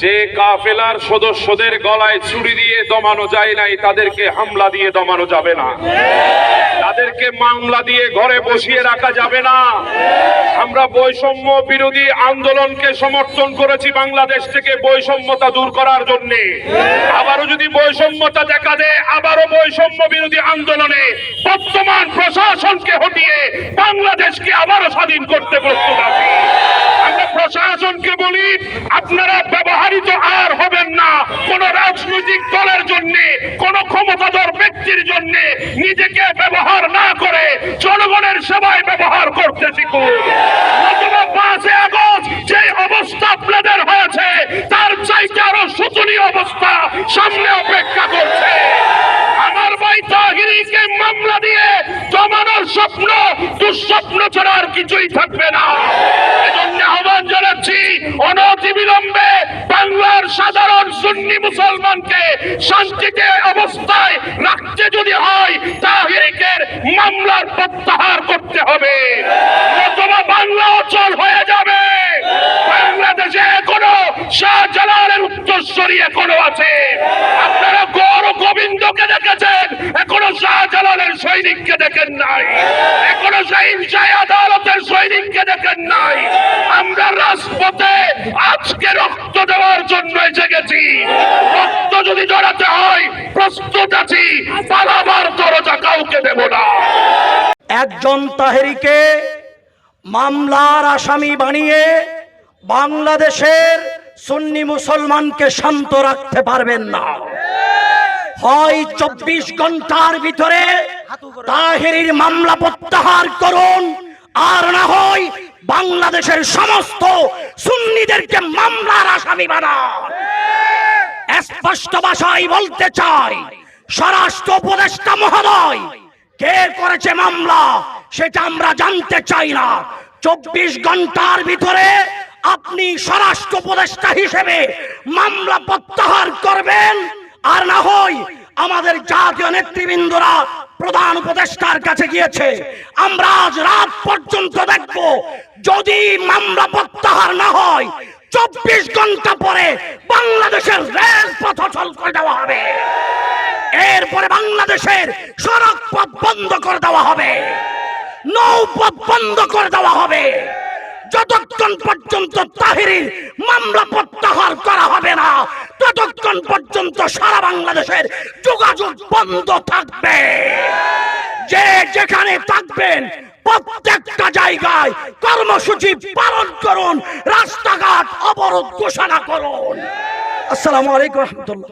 যে কাফেলার সদস্যদের গলায় ছুরি দিয়ে দমানো যায় নাই, তাদেরকে হামলা দিয়ে দমানো যাবে না। তাদেরকে মামলা দিয়ে ঘরে বসিয়ে রাখা যাবে না। আমরা বৈষম্য বিরোধী আন্দোলনকে সমর্থন করেছি বাংলাদেশ থেকে বৈষম্যতা দূর করার জন্য। আবারও যদি বৈষম্যতা দেখা দেয়, আবারও বৈষম্য বিরোধী আন্দোলনে বর্তমান প্রশাসনকে হটিয়ে বাংলাদেশকে আবারও স্বাধীন করতে প্রস্তুত আছি। আমরা প্রশাসনকে বলি, আপনারা ব্যবহারিত আর হবেন না কোন রাজনৈতিক দলের জন্য, কোন ক্ষমতাধর ব্যক্তির জন্য নিজেকে ব্যবহার না করে জনগণের সেবায় ব্যবহার করতে শিখুন। পাঁচে আগস্ট যে অবস্থা আপনাদের হয়েছে, তার চাইতে আরও শোচনীয় অবস্থা সামনে অপেক্ষা করছে। আমার ভাই তাহিরিকে মামলা দিয়ে জমানোর স্বপ্ন, দুঃস্বপ্ন ছাড়া আর কিছুই থাকবে না। অনতিবিলম্বে বাংলার সাধারণ সুন্নি মুসলমানকে শান্তিতে অবস্থায় রাখতে যদি হয়, তাহিরিকের মামলার প্রত্যাহার করতে হবে। অথবা বাংলা অচল হয়ে যাবে। বাংলাদেশে এখনও শাহজালালের উত্তরস্বরী এখনও আছে। আপনারা গৌর গোবিন্দকে দেখেছেন, এখনও শাহজালালের সৈনিককে দেখেন নাই। এখনও শাহিনশাহ আদালতের সৈনিককে দেখেন নাই। আমরা রাজপথে আজকে রক্ত দেওয়ার জন্য এসে গেছি রক্ত যদি জড়াতে হয়, প্রস্তুত আছি, পালাবার দরজা কাউকে দেব না। একজন তাহেরিকে মামলার আসামি বানিয়ে বাংলাদেশের সুন্নি মুসলমানকে শান্ত রাখতে পারবেন না। হয় চব্বিশ ঘণ্টার ভিতরে তাহেরির মামলা প্রত্যাহার করুন আর না হয় বাংলাদেশের সমস্ত সুন্নিদেরকে মামলার আসামি বানান স্পষ্ট ভাষায় বলতে চাই, স্বরাষ্ট্র উপদেষ্টা মহোদয়, কে করেছে মামলা সেটা আমরা জানতে চাই না। চব্বিশ ঘণ্টার ভিতরে আপনি স্বরাষ্ট্র উপদেষ্টা হিসেবে মামলা প্রত্যাহার করবেন, আর না হয় আমাদের জাতীয় নেতৃবৃন্দরা প্রধান উপদেষ্টার কাছে গিয়েছে, আমরা আজ রাত পর্যন্ত দেখব, যদি মামলা প্রত্যাহার না হয়, চব্বিশ ঘণ্টা পরে বাংলাদেশের রেল পথ অচল করে দেওয়া হবে। এরপরে বাংলাদেশের সড়ক পথ বন্ধ করে দেওয়া হবে। নৌপথ বন্ধ করে দেওয়া হবে। যতক্ষণ পর্যন্ত তাহিরির মামলা প্রত্যাহার করা হবে না, ততক্ষণ পর্যন্ত সারা বাংলাদেশের যোগাযোগ বন্ধ থাকবে। যেখানে থাকবেন প্রত্যেকটা জায়গায় কর্মসূচি পালন করুন রাস্তাঘাট অবরোধ ঘোষণা করুন। আসসালামু আলাইকুম রহমতুল্লাহ।